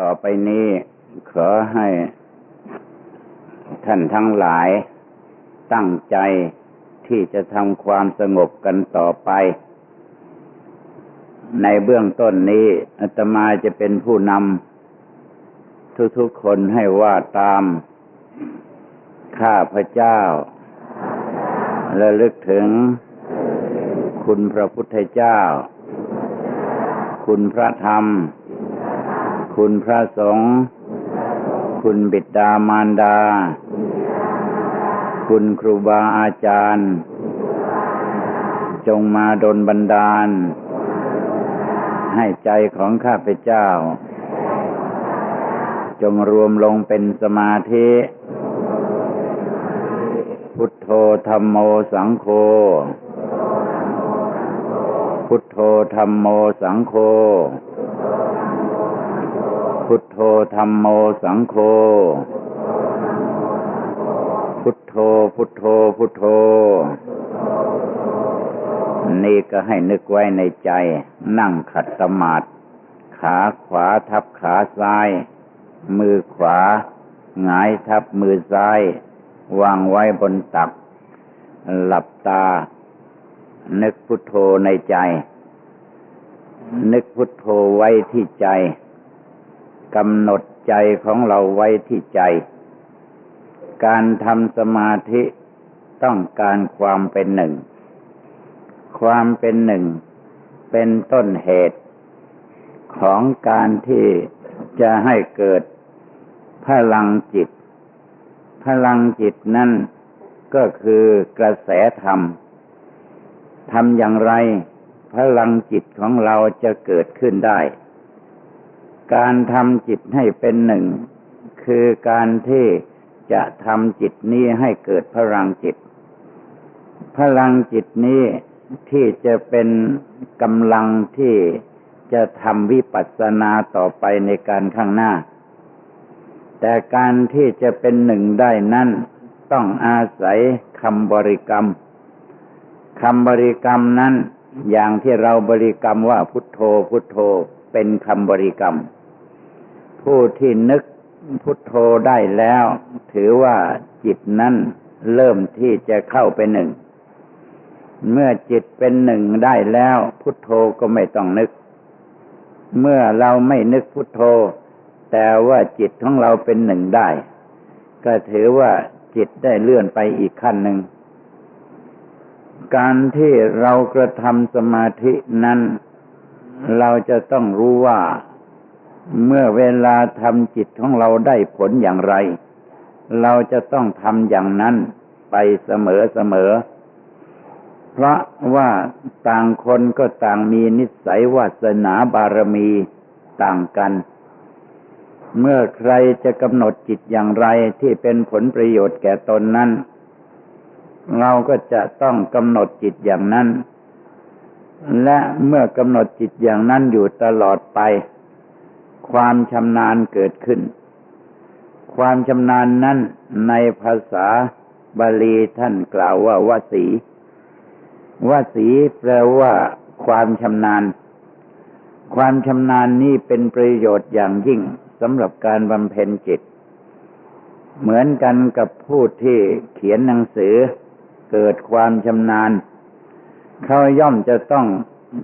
ต่อไปนี้ขอให้ท่านทั้งหลายตั้งใจที่จะทำความสงบกันต่อไป ในเบื้องต้นนี้อาตมาจะเป็นผู้นำทุกๆคนให้ว่าตาม ข้าพระเจ้า และลึกถึงคุณพระพุทธเจ้า คุณพระธรรม คุณพระสงฆ์คุณบิดามารดา คุณครูบาอาจารย์ จงมาดลบันดาล ให้ใจของข้าพเจ้า จงรวมลงเป็นสมาธิ พุทโธธรรมโมสังโฆพุทโธธรรมโมสังโฆ พุทโธธรรมโมสังโฆ พุทโธพุทโธพุทโธ นี่ก็ให้นึกไว้ในใจ นั่งขัดสมาธิขาขวาทับขาซ้าย มือขวาหงายทับมือซ้าย วางไว้บนตัก หลับตา นึกพุทโธในใจ นึกพุทโธไว้ที่ใจ กำหนดใจของเราไว้ที่ใจ การทำสมาธิต้องการความเป็นหนึ่ง ความเป็นหนึ่งเป็นต้นเหตุ ของการที่จะให้เกิดพลังจิต พลังจิตนั่นก็คือกระแสธรรมทำอย่างไร พลังจิตของเราจะเกิดขึ้นได้ การทำจิตให้เป็นหนึ่ง คือการที่จะทำจิตนี้ให้เกิดพลังจิต พลังจิตนี้ที่จะเป็นกำลังที่จะทำวิปัสสนาต่อไปในการข้างหน้า แต่การที่จะเป็นหนึ่งได้นั้นต้องอาศัยคำบริกรรมคำบริกรรมนั้นอย่างที่เราบริกรรมว่าพุทโธพุทโธเป็นคำบริกรรม ผู้ที่นึกพุทโธได้แล้ว ถือว่าจิตนั้นเริ่มที่จะเข้าไปหนึ่ง เมื่อจิตเป็นหนึ่งได้แล้ว พุทโธก็ไม่ต้องนึก เมื่อเราไม่นึกพุทโธ แต่ว่าจิตของเราเป็นหนึ่งได้ ก็ถือว่าจิตได้เลื่อนไปอีกขั้นหนึ่ง การที่เรากระทำสมาธินั้น เราจะต้องรู้ว่า เมื่อเวลาทำจิตของเราได้ผลอย่างไร เราจะต้องทำอย่างนั้นไปเสมอเสมอ เพราะว่าต่างคนก็ต่างมีนิสัยวาสนาบารมีต่างกัน เมื่อใครจะกำหนดจิตอย่างไรที่เป็นผลประโยชน์แก่ตนนั้น เราก็จะต้องกำหนดจิตอย่างนั้น และเมื่อกำหนดจิตอย่างนั้นอยู่ตลอดไป ความชำนาญเกิดขึ้น ความชำนาญนั้นในภาษาบาลีท่านกล่าวว่าวสีวสีแปลว่า ความชำนาญ ความชำนาญนี้เป็นประโยชน์อย่างยิ่งสำหรับการบำเพ็ญจิต เหมือนกันกับผู้ที่เขียนหนังสือ เกิดความชำนาญ เขาย่อมจะต้อง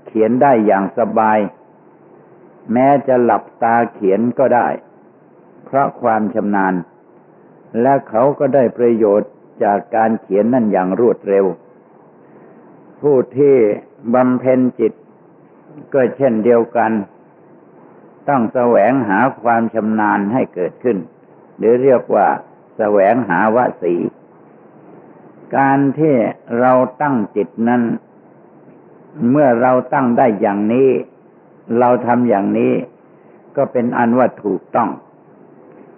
เขียนได้อย่างสบาย แม้จะหลับตาเขียนก็ได้ เพราะความชำนาญ และเขาก็ได้ประโยชน์จากการเขียนนั่นอย่างรวดเร็ว ผู้ที่บำเพ็ญจิต ก็เช่นเดียวกัน ต้องแสวงหาความชำนาญให้เกิดขึ้น หรือเรียกว่าแสวงหาวสี การที่เราตั้งจิตนั้น เมื่อเราตั้งได้อย่างนี้ เราทำอย่างนี้ก็เป็นอันว่าถูกต้อง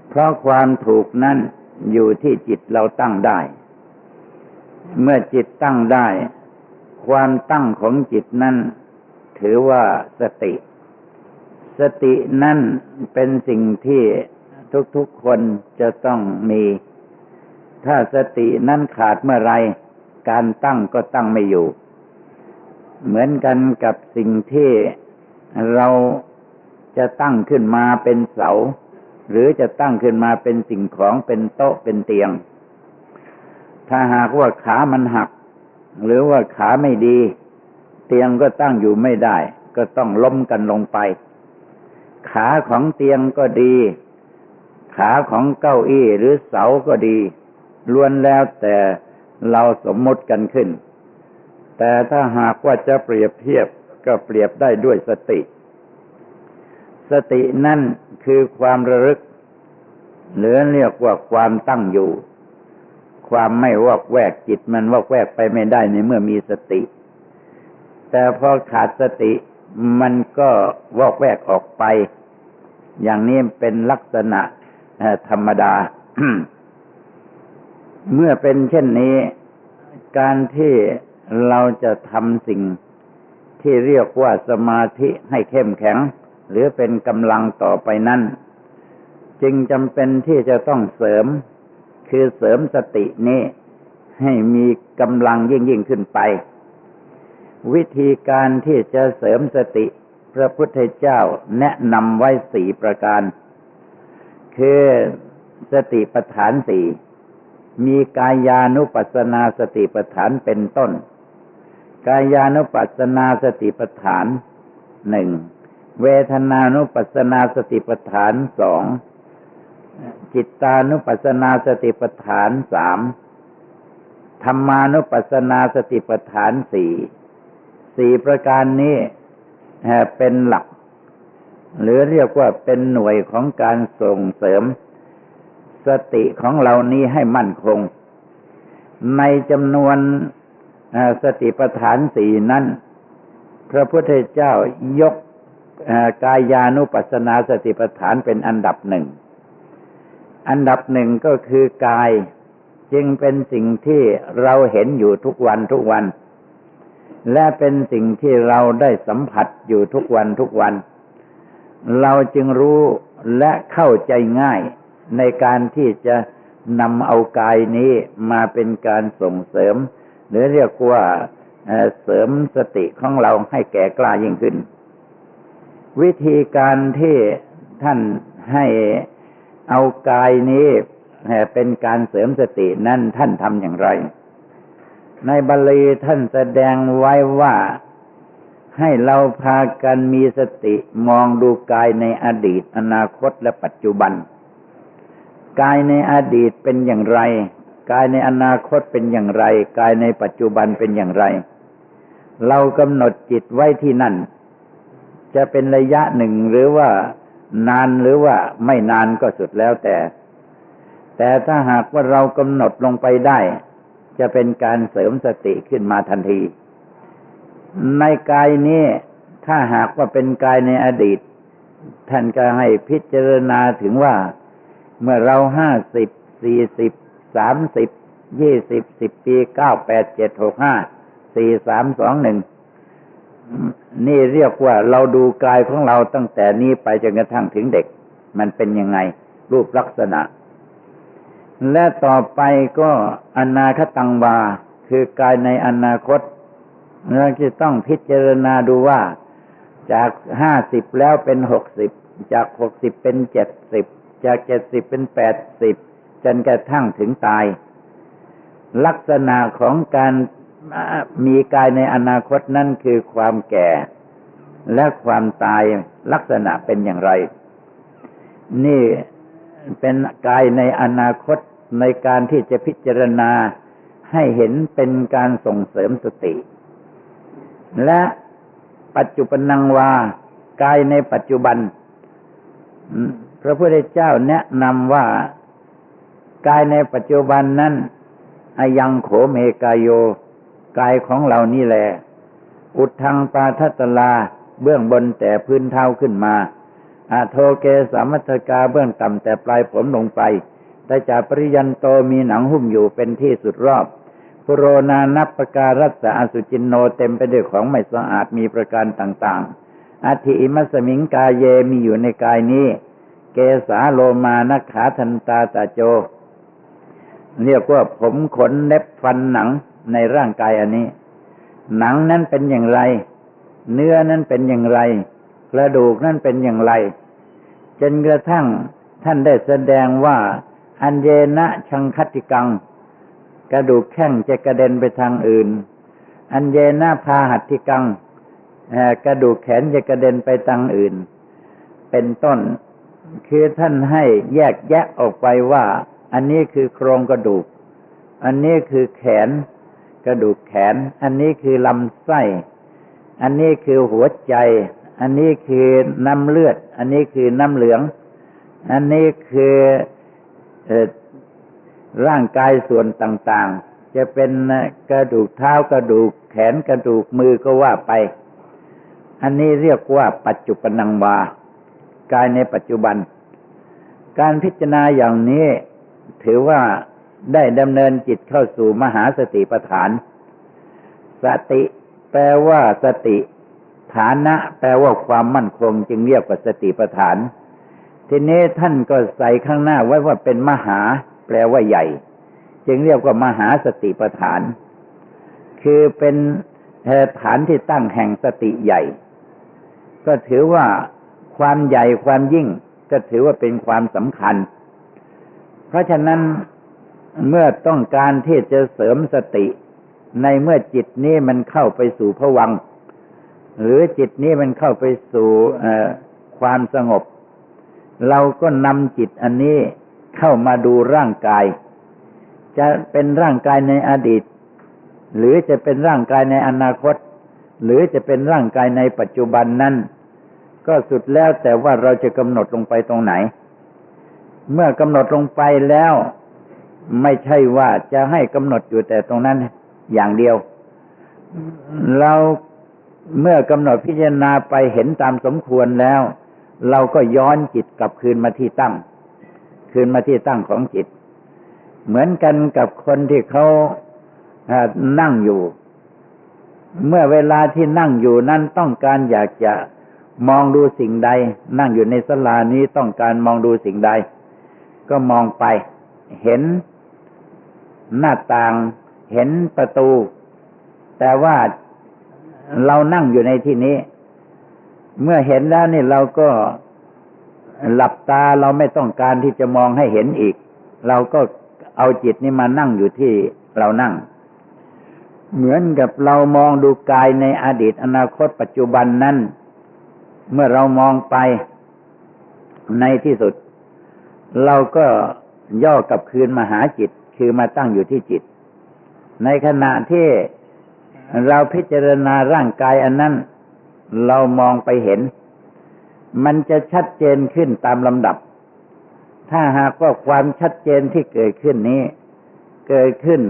เพราะความถูกนั้นอยู่ที่จิตเราตั้งได้ เมื่อจิตตั้งได้ ความตั้งของจิตนั้นถือว่าสติ สตินั่นเป็นสิ่งที่ทุกๆคนจะต้องมี ถ้าสตินั่นขาดเมื่อไร การตั้งก็ตั้งไม่อยู่ เหมือนกันกับสิ่งที่ เราจะตั้งขึ้นมาเป็นเสา หรือจะตั้งขึ้นมาเป็นสิ่งของเป็นโต๊ะเป็นเตียง ถ้าหากว่าขามันหัก หรือว่าขาไม่ดี เตียงก็ตั้งอยู่ไม่ได้ ก็ต้องล้มกันลงไป ขาของเตียงก็ดี ขาของเก้าอี้หรือเสาก็ดีล้วนแล้วแต่เราสมมติกันขึ้น แต่ถ้าหากว่าจะเปรียบเทียบ ก็เปรียบได้ด้วยสติ สตินั่นคือความระลึก หรือเรียกว่าความตั้งอยู่ ความไม่วอกแวกจิตมันวอกแวกไปไม่ได้ในเมื่อมีสติ แต่พอขาดสติมันก็วอกแวกออกไป อย่างนี้เป็นลักษณะธรรมดา เมื่อเป็นเช่นนี้ การที่เราจะทำสิ่ง ที่เรียกว่าสมาธิให้เข้มแข็ง หรือเป็นกำลังต่อไปนั้นจึงจำเป็นที่จะต้องเสริม คือเสริมสตินี้ ให้มีกำลังยิ่งยิ่งขึ้นไป วิธีการที่จะเสริมสติพระพุทธเจ้าแนะนำไว้สี่ประการ คือสติปัฏฐานสี่มีกายานุปัสสนาสติปัฏฐานเป็นต้น กายานุปัสสนาสติปัฏฐานหนึ่งเวทนานุปัสสนาสติปัฏฐานสองจิตานุปัสสนาสติปัฏฐานสามธรรมานุปัสสนาสติปัฏฐานสี่สี่ประการนี้เป็นหลัก หรือเรียกว่าเป็นหน่วยของการส่งเสริม สติของเรานี้ให้มั่นคง ในจำนวน สติปัฏฐานสี่นั้น พระพุทธเจ้ายกกายานุปัสสนาสติปัฏฐานเป็นอันดับหนึ่ง อันดับหนึ่งก็คือกายจึงเป็นสิ่งที่เราเห็นอยู่ทุกวันทุกวัน และเป็นสิ่งที่เราได้สัมผัสอยู่ทุกวันทุกวัน เราจึงรู้และเข้าใจง่ายในการที่จะนำเอากายนี้มาเป็นการส่งเสริม หรือเรียกว่าเสริมสติของเราให้แก่กล้ายิ่งขึ้น วิธีการที่ท่านให้เอากายนี้เป็นการเสริมสตินั่นท่านทำอย่างไร ในบาลีท่านแสดงไว้ว่าให้เราพากันมีสติมองดูกายในอดีต อนาคตและปัจจุบัน กายในอดีตเป็นอย่างไร กายในอนาคตเป็นอย่างไร กายในปัจจุบันเป็นอย่างไร เรากำหนดจิตไว้ที่นั่น จะเป็นระยะหนึ่งหรือว่านานหรือว่าไม่นานก็สุดแล้วแต่ แต่ถ้าหากว่าเรากำหนดลงไปได้ จะเป็นการเสริมสติขึ้นมาทันที ในกายนี้ถ้าหากว่าเป็นกายในอดีต ท่านก็ให้พิจารณาถึงว่า เมื่อเราห้าสิบสี่สิบ สามสิบยี่สิบสิบปีเก้าแปดเจ็ดหกห้าสี่สามสองหนึ่งนี่เรียกว่าเราดูกายของเราตั้งแต่นี้ไปจนกระทั่งถึงเด็ก มันเป็นยังไง รูปลักษณะ และต่อไปก็อนาคตังวา คือกายในอนาคตเราจะต้องพิจารณาดูว่าจากห้าสิบแล้วเป็นหกสิบจากหกสิบเป็นเจ็ดสิบจากเจ็ดสิบเป็นแปดสิบ จนกระทั่งถึงตาย ลักษณะของการมีกายในอนาคตนั่นคือความแก่ และความตายลักษณะเป็นอย่างไร นี่เป็นกายในอนาคตในการที่จะพิจารณาให้เห็นเป็นการส่งเสริมสติ และปัจจุบันังวากายในปัจจุบัน พระพุทธเจ้าแนะนำว่า กายในปัจจุบันนั้นอายังโขเมกายโย กายของเรานี่แหละอุดทางปาทัตลาเบื้องบนแต่พื้นเท้าขึ้นมาอาโทเกสามัทกาเบื้องต่ำแต่ปลายผมลงไปแต่จากปริยันโตมีหนังหุ้มอยู่เป็นที่สุดรอบพุโรนานับประการรัศอสุจินโนเต็มไปด้วยของไม่สะอาดมีประการต่างๆอาทิอิมัสมิงกายเยมีอยู่ในกายนี้ เกสาโลมานักขาทันตาตาโจ เรียกว่าผมขนเล็บฟันหนังในร่างกายอันนี้ หนังนั้นเป็นอย่างไร เนื้อนั้นเป็นอย่างไร กระดูกนั่นเป็นอย่างไร จนกระทั่งท่านได้แสดงว่าอันเยนะชังคติกัง กระดูกแข้งจะกระเด็นไปทางอื่น อันเยนะพาหัตถิกังกระดูกแขนจะกระเด็นไปทางอื่น เป็นต้น คือท่านให้แยกแยะออกไปว่า อันนี้คือโครงกระดูก อันนี้คือแขน กระดูกแขน อันนี้คือลำไส้ อันนี้คือหัวใจ อันนี้คือน้ำเลือด อันนี้คือน้ำเหลือง อันนี้คือร่างกายส่วนต่างๆ จะเป็นกระดูกเท้ากระดูกแขนกระดูกมือก็ว่าไป อันนี้เรียกว่าปัจจุปนังวากายในปัจจุบัน การพิจารณาอย่างนี้ ถือว่าได้ดำเนินจิตเข้าสู่มหาสติปัฏฐาน สติแปลว่าสติฐานะ แปลว่าความมั่นคง จึงเรียกว่าสติปัฏฐาน ทีนี้ท่านก็ใส่ข้างหน้าไว้ว่าเป็นมหา แปลว่าใหญ่ จึงเรียกว่ามหาสติปัฏฐาน คือเป็นฐานที่ตั้งแห่งสติใหญ่ ก็ถือว่าความใหญ่ความยิ่ง ก็ถือว่าเป็นความสำคัญ เพราะฉะนั้นเมื่อต้องการที่จะเสริมสติ ในเมื่อจิตนี้มันเข้าไปสู่ผวัง หรือจิตนี้มันเข้าไปสู่ความสงบ เราก็นำจิตอันนี้เข้ามาดูร่างกาย จะเป็นร่างกายในอดีต หรือจะเป็นร่างกายในอนาคต หรือจะเป็นร่างกายในปัจจุบันนั้น ก็สุดแล้วแต่ว่าเราจะกำหนดลงไปตรงไหน เมื่อกำหนดลงไปแล้ว ไม่ใช่ว่าจะให้กำหนดอยู่แต่ตรงนั้นอย่างเดียว เราเมื่อกำหนดพิจารณาไปเห็นตามสมควรแล้ว เราก็ย้อนจิตกลับคืนมาที่ตั้ง คืนมาที่ตั้งของจิต เหมือนกันกับคนที่เขานั่งอยู่ เมื่อเวลาที่นั่งอยู่นั้นต้องการอยากจะมองดูสิ่งใด นั่งอยู่ในสลานี้ต้องการมองดูสิ่งใด ก็มองไป เห็นหน้าต่าง เห็นประตู แต่ว่าเรานั่งอยู่ในที่นี้ เมื่อเห็นแล้วนี่เราก็หลับตาเราไม่ต้องการที่จะมองให้เห็นอีก เราก็เอาจิตนี้มานั่งอยู่ที่เรานั่ง เหมือนกับเรามองดูกายในอดีตอนาคตปัจจุบันนั้น เมื่อเรามองไปในที่สุด เราก็ย่อกลับคืนมาหาจิต คือมาตั้งอยู่ที่จิต ในขณะที่เราพิจารณาร่างกายอันนั้น เรามองไปเห็น มันจะชัดเจนขึ้นตามลำดับ ถ้าหากว่าความชัดเจนที่เกิดขึ้นนี้ เกิดขึ้น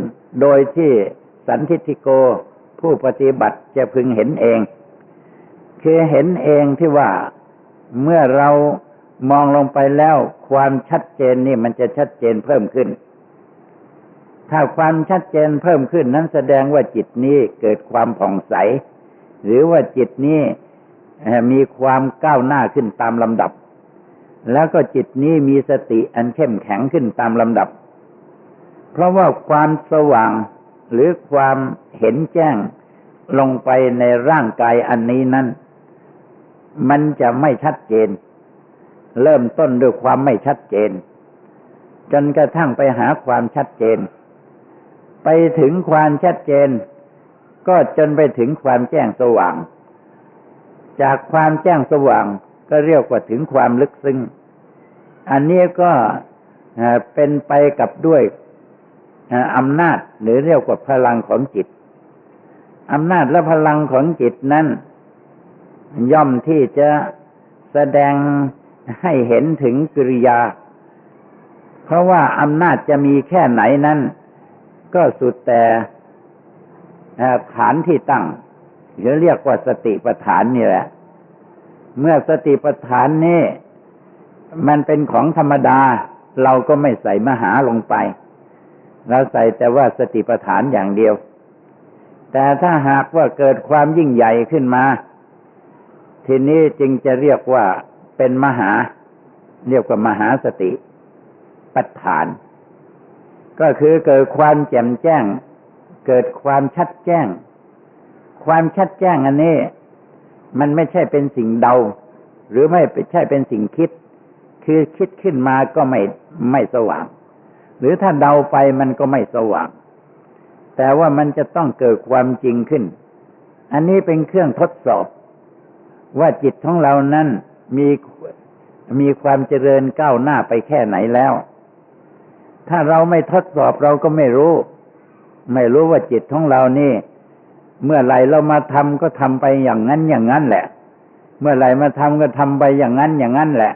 โดยที่สันทิติโกผู้ปฏิบัติจะพึงเห็นเอง คือเห็นเองที่ว่าเมื่อเรา มองลงไปแล้วความชัดเจนนี่มันจะชัดเจนเพิ่มขึ้น ถ้าความชัดเจนเพิ่มขึ้นนั้นแสดงว่าจิตนี้เกิดความผ่องใส หรือว่าจิตนี้มีความก้าวหน้าขึ้นตามลำดับ แล้วก็จิตนี้มีสติอันเข้มแข็งขึ้นตามลำดับ เพราะว่าความสว่างหรือความเห็นแจ้งลงไปในร่างกายอันนี้นั้น มันจะไม่ชัดเจน เริ่มต้นด้วยความไม่ชัดเจน จนกระทั่งไปหาความชัดเจน ไปถึงความชัดเจน ก็จนไปถึงความแจ้งสว่าง จากความแจ้งสว่างก็เรียกว่าถึงความลึกซึ้งอันนี้ก็เป็นไปกับด้วยอำนาจหรือเรียกว่าพลังของจิตอำนาจและพลังของจิตนั้น ย่อมที่จะแสดง ให้เห็นถึงกิริยา เพราะว่าอำนาจจะมีแค่ไหนนั้น ก็สุดแต่ฐานที่ตั้งหรือเรียกว่าสติปัฏฐานนี่แหละ เมื่อสติปัฏฐานนี่มันเป็นของธรรมดา เราก็ไม่ใส่มหาลงไป เราใส่แต่ว่าสติปัฏฐานอย่างเดียว แต่ถ้าหากว่าเกิดความยิ่งใหญ่ขึ้นมา ทีนี้จึงจะเรียกว่า เป็นมหา เรียกว่ามหาสติปัฏฐาน ก็คือเกิดความแจ่มแจ้ง เกิดความชัดแจ้ง ความชัดแจ้งอันนี้ มันไม่ใช่เป็นสิ่งเดา หรือไม่ใช่เป็นสิ่งคิด คือคิดขึ้นมาก็ไม่ไม่สว่าง หรือถ้าเดาไปมันก็ไม่สว่าง แต่ว่ามันจะต้องเกิดความจริงขึ้น อันนี้เป็นเครื่องทดสอบว่าจิตของเรานั้น มีมีความเจริญก้าวหน้าไปแค่ไหนแล้ว ถ้าเราไม่ทดสอบเราก็ไม่รู้ ไม่รู้ว่าจิตของเรานี่ เมื่อไหร่เรามาทำก็ทำไปอย่างนั้นอย่างนั้นแหละ เมื่อไหร่มาทำก็ทำไปอย่างนั้นอย่างนั้นแหละ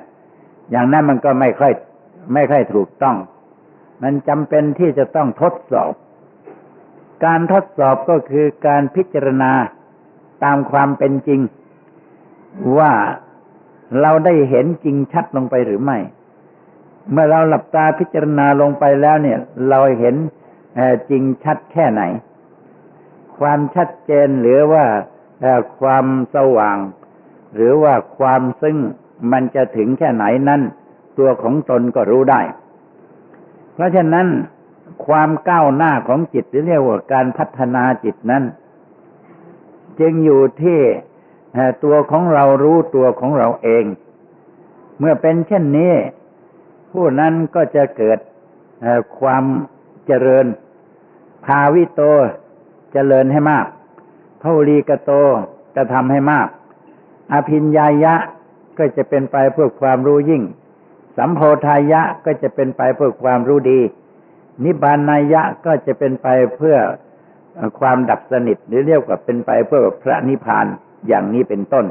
อย่างนั้นมันก็ไม่ค่อย ไม่ค่อยถูกต้อง มันจำเป็นที่จะต้องทดสอบ การทดสอบก็คือการพิจารณาตามความเป็นจริงว่า เราได้เห็นจริงชัดลงไปหรือไม่ เมื่อเราหลับตาพิจารณาลงไปแล้วเนี่ย เราเห็นจริงชัดแค่ไหน ความชัดเจนหรือว่าความสว่าง หรือว่าความซึ่งมันจะถึงแค่ไหนนั้นตัวของตนก็รู้ได้ เพราะฉะนั้นความก้าวหน้าของจิตหรือเรียกว่าการพัฒนาจิตนั้น จึงอยู่ที่ ตัวของเรารู้ตัวของเราเอง เมื่อเป็นเช่นนี้ ผู้นั้นก็จะเกิดความเจริญ ภาวิโตเจริญให้มากพระลีกโตจะทำให้มาก อภิญญายะก็จะเป็นไปเพื่อความรู้ยิ่ง สัมโพธายะก็จะเป็นไปเพื่อความรู้ดี นิบานายะก็จะเป็นไปเพื่อความดับสนิทหรือเรียกว่าเป็นไปเพื่อพระนิพพาน อย่างนี้เป็นต้น